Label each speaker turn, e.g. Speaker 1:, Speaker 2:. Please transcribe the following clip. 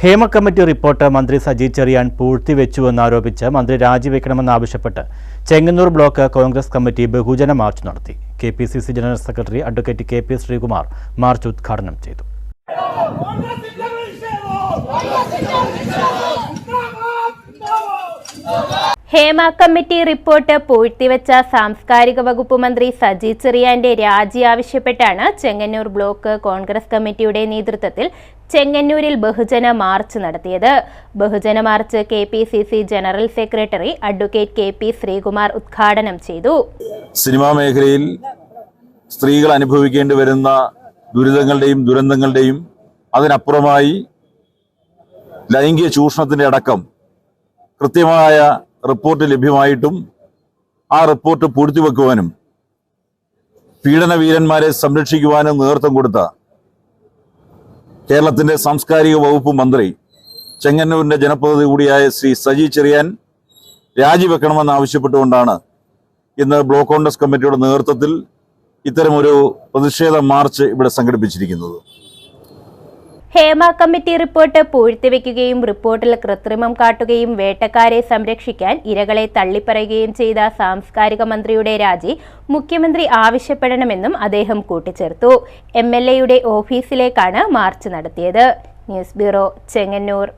Speaker 1: Hema committee report മന്ത്രി സജി ചെറിയാൻ പൂഴ്ത്തിവെച്ചുവെന്നാരോപിച്ച് മന്ത്രി രാജിവെക്കണമെന്നാവശ്യപ്പെട്ട് ചെങ്ങന്നൂർ ബ്ലോക്ക് കോൺഗ്രസ് കമ്മിറ്റി ബഹുജന മാർച്ച് നടത്തി. K general secretary advocate K Sreekumar march ഉദ്ഘാടനം ചെയ്തു.
Speaker 2: ഹേമ കമ്മിറ്റി റിപ്പോർട്ട് പൂഴ്ത്തിവെച്ച സാംസ്കാരിക വകുപ്പ് മന്ത്രി സജി ചെറിയാന്റെ രാജി ആവശ്യപ്പെട്ടാണ് ചെങ്ങന്നൂർ ബ്ലോക്ക് കോൺഗ്രസ് കമ്മിറ്റിയുടെ നേതൃത്വത്തിൽ ചെങ്ങന്നൂരിൽ ബഹുജന മാർച്ച് നടത്തിയത്. ബഹുജന march K P C C general secretary advocate K P Sreekumar ഉദ്ഘാടനം ചെയ്തു.
Speaker 3: സിനിമാ മേഖലയിൽ സ്ത്രീകൾ അനുഭവിക്കേണ്ടി വരുന്ന ദുരിതങ്ങളുടെയും ദുരന്തങ്ങളുടെയും അതിനപ്പുറമായി ലൈംഗിക ചൂഷണത്തിന്റെ അടക്കം കൃത്യമായ റിപ്പോർട്ട് ലഭ്യമായിട്ടും ആ റിപ്പോർട്ട് പൂഴ്ത്തിവെക്കുവാനും പീഡനവീരന്മാരെ സംരക്ഷിക്കുവാനും നേതൃത്വം കൊടുത്ത കേരളത്തിന്റെ സാംസ്കാരിക വകുപ്പ് മന്ത്രി ചെങ്ങന്നൂരിന്റെ ജനപ്രതിനിധി കൂടിയായ ശ്രീ സജി ചെറിയാൻ രാജിവെക്കണമെന്ന് ആവശ്യപ്പെട്ടുകൊണ്ടാണ് ഇന്ന് ബ്ലോക്ക് കോൺഗ്രസ് കമ്മിറ്റിയുടെ നേതൃത്വത്തിൽ ഇത്തരമൊരു പ്രതിഷേധ മാർച്ച് ഇവിടെ സംഘടിപ്പിച്ചിരിക്കുന്നത്.
Speaker 2: ഹേമ കമ്മിറ്റി റിപ്പോർട്ട് പൂഴ്ത്തിവെക്കുകയും റിപ്പോർട്ടിൽ കൃത്രിമം കാട്ടുകയും വേട്ടക്കാരെ സംരക്ഷിക്കാൻ ഇരകളെ തള്ളിപ്പറയുകയും ചെയ്ത സാംസ്കാരിക മന്ത്രിയുടെ രാജി മുഖ്യമന്ത്രി ആവശ്യപ്പെടണമെന്നും അദ്ദേഹം കൂട്ടിച്ചേർത്തു. എം എൽ എയുടെ ഓഫീസിലേക്കാണ് മാർച്ച് നടത്തിയത്. News bureau Chengannur.